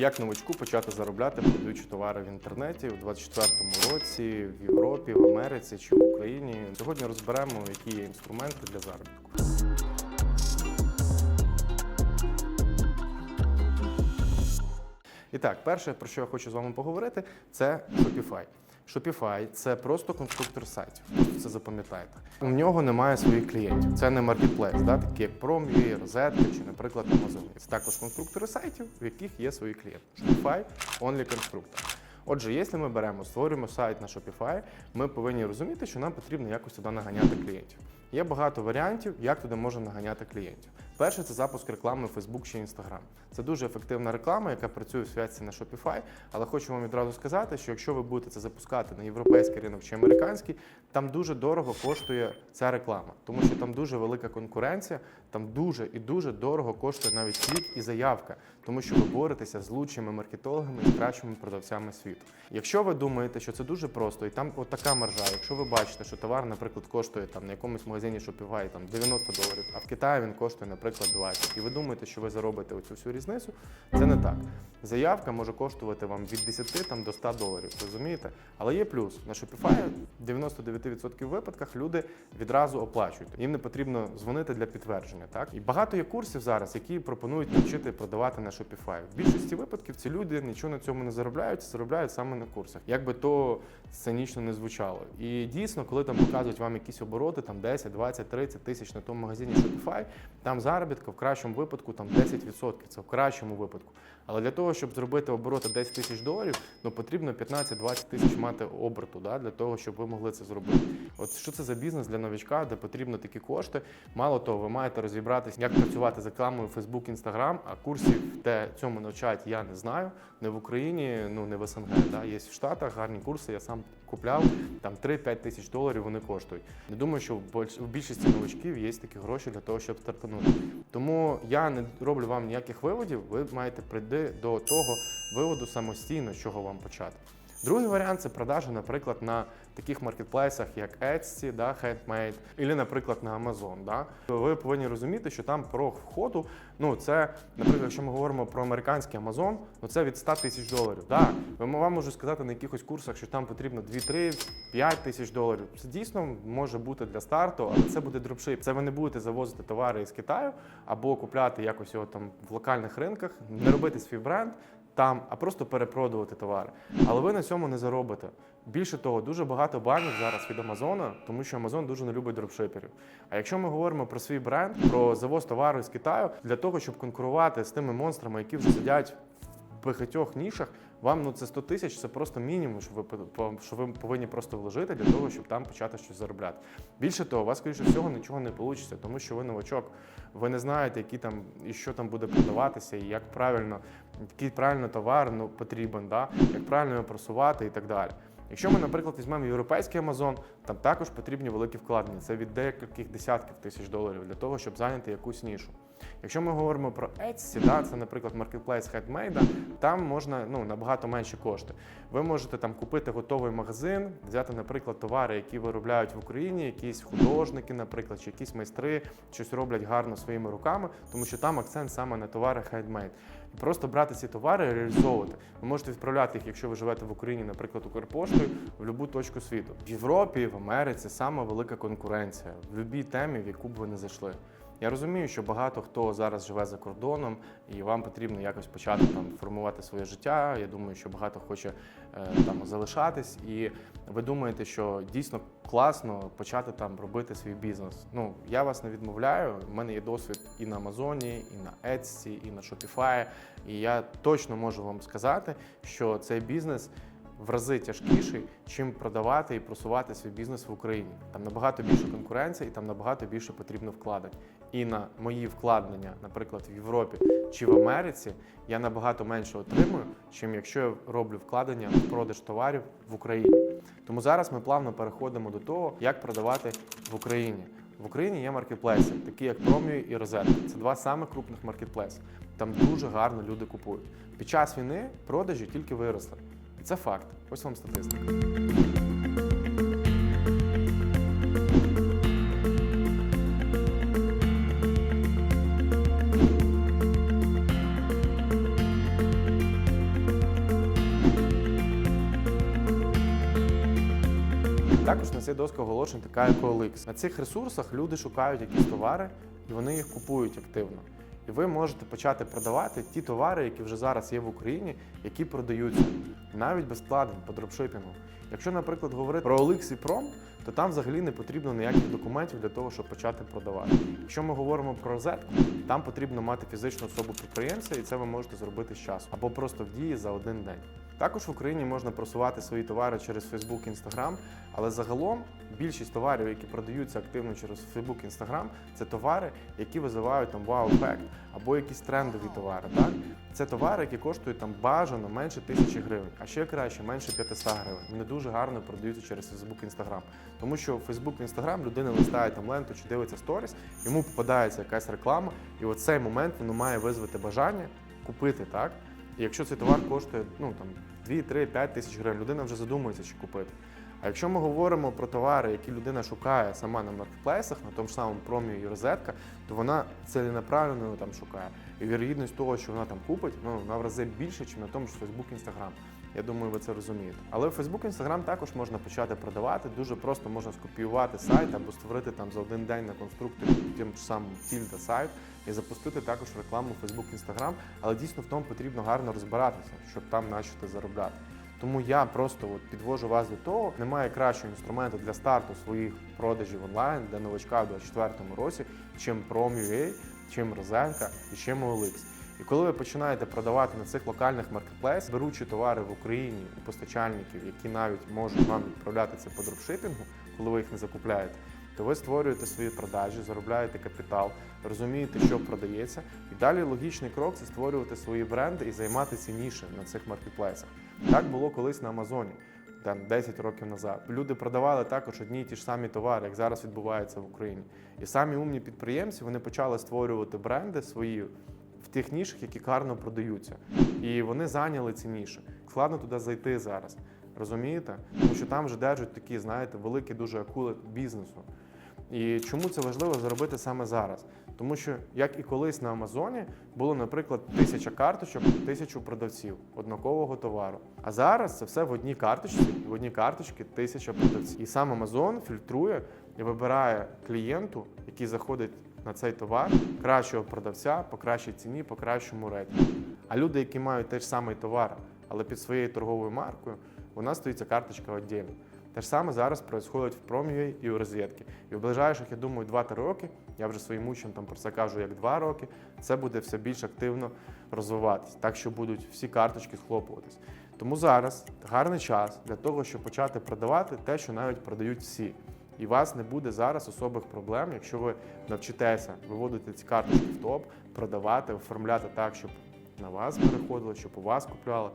Як новачку почати заробляти, продаючи товари в інтернеті у 2024 році, в Європі, в Америці чи в Україні? Сьогодні розберемо, які є інструменти для заробітку. І так, перше, про що я хочу з вами поговорити, це Shopify. Shopify – це просто конструктор сайтів. Це запам'ятайте. У нього немає своїх клієнтів. Це не маркетплейс, да, такі як Prom.ua, Розетка чи, наприклад, Amazon. Це також конструктори сайтів, в яких є свої клієнти. Shopify – only конструктор. Отже, якщо ми беремо, створюємо сайт на Shopify, ми повинні розуміти, що нам потрібно якось туди наганяти клієнтів. Є багато варіантів, як туди можна наганяти клієнтів. Перше це запуск реклами в Facebook чи Instagram. Це дуже ефективна реклама, яка працює в святці на Shopify. Але хочу вам відразу сказати, що якщо ви будете це запускати на європейський ринок чи американський, там дуже дорого коштує ця реклама, тому що там дуже велика конкуренція, там дуже і дуже дорого коштує навіть клік і заявка, тому що ви боретеся з лучшими маркетологами і кращими продавцями світу. Якщо ви думаєте, що це дуже просто, і там от така маржа, якщо ви бачите, що товар, наприклад, коштує там на якомусь магазині Shopify там 90 доларів, а в Китаї він коштує, наприклад, 20, і ви думаєте, що ви заробите оцю всю різницю, це не так. Заявка може коштувати вам від 10 там, до 100 доларів, розумієте? Але є плюс. На Shopify в 99% випадках люди відразу оплачують. Їм не потрібно дзвонити для підтвердження. Так? І багато є курсів зараз, які пропонують навчити продавати на Shopify. В більшості випадків ці люди нічого на цьому не заробляють, заробляють саме на курсах. Як би то сценічно не звучало. І дійсно, коли там показують вам якісь обороти, там 10, 20, 30 тисяч на тому магазині Shopify, там заробітка в кращому випадку там 10%. Це в кращому випадку. Але для того, щоб зробити обороти 10 тисяч доларів, ну потрібно 15-20 тисяч мати оберту, да, для того, щоб ви могли це зробити. От що це за бізнес для новичка, де потрібно такі кошти. Мало того, ви маєте розібратися, як працювати з рекламою Facebook, Instagram, а курсів, де цьому навчають, я не знаю. Не в Україні, ну не в СНГ. Да. Є в Штатах гарні курси, я сам купляв, там 3-5 тисяч доларів вони коштують. Не думаю, що в більшості новачків є такі гроші для того, щоб стартанути. Тому я не роблю вам ніяких виводів, ви маєте прийти до того виводу самостійно, з чого вам почати. Другий варіант це продажа, наприклад, на таких маркетплейсах, як Etsy, да, Handmade, або, наприклад, на Amazon. Да. Ви повинні розуміти, що там про входу, ну це, наприклад, якщо ми говоримо про американський Amazon, ну це від 100 тисяч доларів. Да. Вам можу сказати на якихось курсах, що там потрібно 2-3, 5 тисяч доларів. Це дійсно може бути для старту, але це буде дропшип. Це ви не будете завозити товари із Китаю або купляти якось його там в локальних ринках, не робити свій бренд там, а просто перепродувати товари. Але ви на цьому не заробите. Більше того, дуже багато банів зараз від Амазона, тому що Амазон дуже не любить дропшиперів. А якщо ми говоримо про свій бренд, про завоз товару з Китаю, для того, щоб конкурувати з тими монстрами, які вже сидять в багатьох нішах, вам ну це 100 тисяч, це просто мінімум, що ви що ви повинні просто вложити для того, щоб там почати щось заробляти. Більше того, у вас, скоріше всього, нічого не вийде, тому що ви новачок, ви не знаєте, які там і що там буде продаватися, і як правильно, який правильно товар ну, потрібен, да? як правильно його просувати і так далі. Якщо ми, наприклад, візьмемо європейський Амазон, там також потрібні великі вкладення. Це від деяких десятків тисяч доларів для того, щоб зайняти якусь нішу. Якщо ми говоримо про Etsy, да, це, наприклад, маркетплейс Handmade, там можна ну, набагато менші кошти. Ви можете там купити готовий магазин, взяти, наприклад, товари, які виробляють в Україні, якісь художники, наприклад, чи якісь майстри щось роблять гарно своїми руками, тому що там акцент саме на товари handmade. І просто брати ці товари реалізовувати. Ви можете відправляти їх, якщо ви живете в Україні, наприклад, Укрпоштою, в будь-яку точку світу. В Європі, в Америці саме велика конкуренція в будь-якій темі, в яку б ви не зайшли. Я розумію, що багато хто зараз живе за кордоном, і вам потрібно якось почати там формувати своє життя. Я думаю, що багато хоче е, там залишатись, і ви думаєте, що дійсно класно почати там робити свій бізнес. Ну я вас не відмовляю. У мене є досвід і на Амазоні, і на Etsy, і на Shopify. І я точно можу вам сказати, що цей бізнес в рази тяжкіший, чим продавати і просувати свій бізнес в Україні. Там набагато більше конкуренції і там набагато більше потрібно вкладень. І на мої вкладення, наприклад, в Європі чи в Америці, я набагато менше отримую, чим якщо я роблю вкладення в продаж товарів в Україні. Тому зараз ми плавно переходимо до того, як продавати в Україні. В Україні є маркетплейси, такі як Pромio і Розетка. Це два самих крупних маркетплейси. Там дуже гарно люди купують. Під час війни продажі тільки виросли. І це факт. Ось вам статистика. На цій доска оголошень така як OLX. На цих ресурсах люди шукають якісь товари і вони їх купують активно. І ви можете почати продавати ті товари, які вже зараз є в Україні, які продаються навіть без вкладень по дропшипінгу. Якщо, наприклад, говорити про OLX і Prom, то там взагалі не потрібно ніяких документів для того, щоб почати продавати. Якщо ми говоримо про розетку, там потрібно мати фізичну особу підприємця, і це ви можете зробити з часу або просто в дії за один день. Також в Україні можна просувати свої товари через Facebook, Instagram, але загалом більшість товарів, які продаються активно через Facebook, Instagram, це товари, які визивають там вау-ефект або якісь трендові товари. Так? Це товари, які коштують там бажано менше тисячі гривень, а ще краще менше 500 гривень. Вони дуже гарно продаються через Facebook, Instagram. Тому що в Facebook, Instagram людина листає там ленту чи дивиться сторіс, йому попадається якась реклама, і от цей момент воно має визвати бажання купити, так? І якщо цей товар коштує ну там 2, 3, 5 тисяч гривень, людина вже задумується, чи купити. А якщо ми говоримо про товари, які людина шукає сама на маркетплейсах, на тому ж самому промі і розетка, то вона ціленаправленно там шукає. І вірогідність того, що вона там купить, ну вона в рази більше, ніж на тому ж Facebook, Instagram. Я думаю, ви це розумієте. Але в Facebook, Instagram також можна почати продавати. Дуже просто можна скопіювати сайт або створити там за один день на конструкторі тим самим тільда сайт і запустити також рекламу Facebook, Instagram. Але дійсно в тому потрібно гарно розбиратися, щоб там почати заробляти. Тому я просто от підвожу вас до того, немає кращого інструменту для старту своїх продажів онлайн для новачка в 2024 році, чим Prom.ua, чим Розенка і чим OLX. І коли ви починаєте продавати на цих локальних маркетплейсах, беручи товари в Україні у постачальників, які навіть можуть вам відправляти це по дропшипінгу, коли ви їх не закупляєте, то ви створюєте свої продажі, заробляєте капітал, розумієте, що продається. І далі логічний крок це створювати свої бренди і займатися ніше на цих маркетплейсах. Так було колись на Амазоні. Там 10 років назад люди продавали також одні й ті ж самі товари, як зараз відбувається в Україні. І самі умні підприємці вони почали створювати бренди свої в тих нішах, які гарно продаються. І вони зайняли ці ніші. Складно туди зайти зараз. Розумієте? Тому що там вже держать такі, знаєте, великі дуже акули бізнесу. І чому це важливо зробити саме зараз? Тому що, як і колись на Амазоні, було, наприклад, тисяча карточок, тисячу продавців однакового товару. А зараз це все в одній карточці, в одній карточці тисяча продавців. І сам Амазон фільтрує і вибирає клієнту, який заходить на цей товар, кращого продавця по кращій ціні, по кращому рейтингу. А люди, які мають той ж самий товар, але під своєю торговою маркою, у нас стоїть ця карточка віддільно. Те ж саме зараз відбувається в Prom.ua і у розетки. І в ближайших, я думаю, 2-3 роки, я вже своїм учням там про це кажу як 2 роки, це буде все більш активно розвиватись, так що будуть всі карточки схлопуватись. Тому зараз гарний час для того, щоб почати продавати те, що навіть продають всі. І у вас не буде зараз особих проблем, якщо ви навчитеся виводити ці карточки в топ, продавати, оформляти так, щоб на вас переходили, щоб у вас купляли.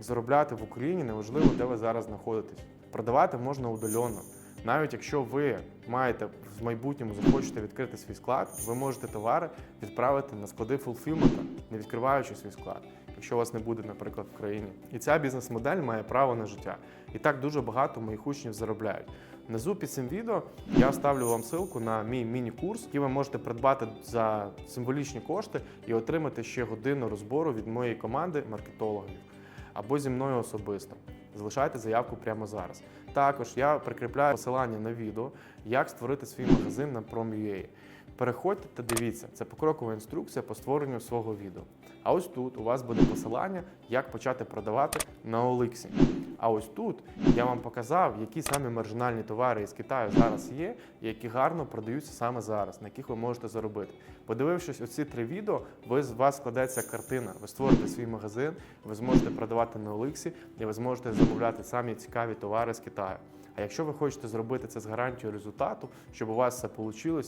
Заробляти в Україні неважливо, де ви зараз знаходитесь. Продавати можна удалено. Навіть якщо ви маєте в майбутньому захочете відкрити свій склад, ви можете товари відправити на склади фулфілмента, не відкриваючи свій склад, якщо вас не буде, наприклад, в країні. І ця бізнес-модель має право на життя. І так дуже багато моїх учнів заробляють. Внизу під цим відео я ставлю вам ссылку на мій міні-курс, який ви можете придбати за символічні кошти і отримати ще годину розбору від моєї команди маркетологів або зі мною особисто. Залишайте заявку прямо зараз. Також я прикріпляю посилання на відео, як створити свій магазин на Prom.ua. Переходьте та дивіться, це покрокова інструкція по створенню свого відео. А ось тут у вас буде посилання, як почати продавати на OLX. А ось тут я вам показав, які самі маржинальні товари із Китаю зараз є, і які гарно продаються саме зараз, на яких ви можете заробити. Подивившись оці три відео, ви з вас складеться картина. Ви створите свій магазин, ви зможете продавати на OLX, і ви зможете замовляти самі цікаві товари з Китаю. А якщо ви хочете зробити це з гарантією результату, щоб у вас все вийшло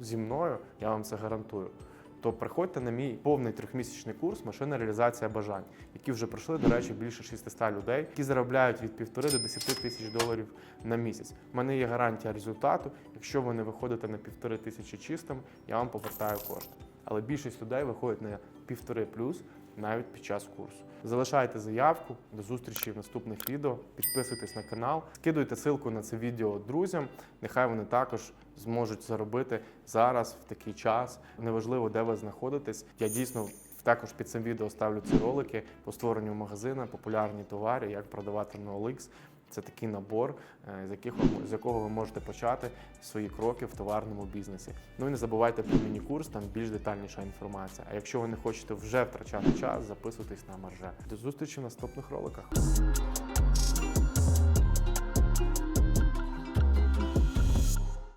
зі мною, я вам це гарантую. То приходьте на мій повний трьохмісячний курс Машина реалізація бажань, які вже пройшли, до речі, більше 600 людей, які заробляють від півтори до 10 тисяч доларів на місяць. У мене є гарантія результату. Якщо ви не виходите на півтори тисячі чистим, я вам повертаю кошти. Але більшість людей виходить на півтори плюс навіть під час курсу. Залишайте заявку, до зустрічі в наступних відео. Підписуйтесь на канал, скидуйте ссылку на це відео друзям. Нехай вони також зможуть заробити зараз в такий час. Неважливо, де ви знаходитесь. Я дійсно також під цим відео ставлю ці ролики по створенню магазина, популярні товари, як продавати на OLX. Це такий набор, е, з, яких з якого ви можете почати свої кроки в товарному бізнесі. Ну і не забувайте про міні-курс, там більш детальніша інформація. А якщо ви не хочете вже втрачати час, записуйтесь на марже. До зустрічі в наступних роликах.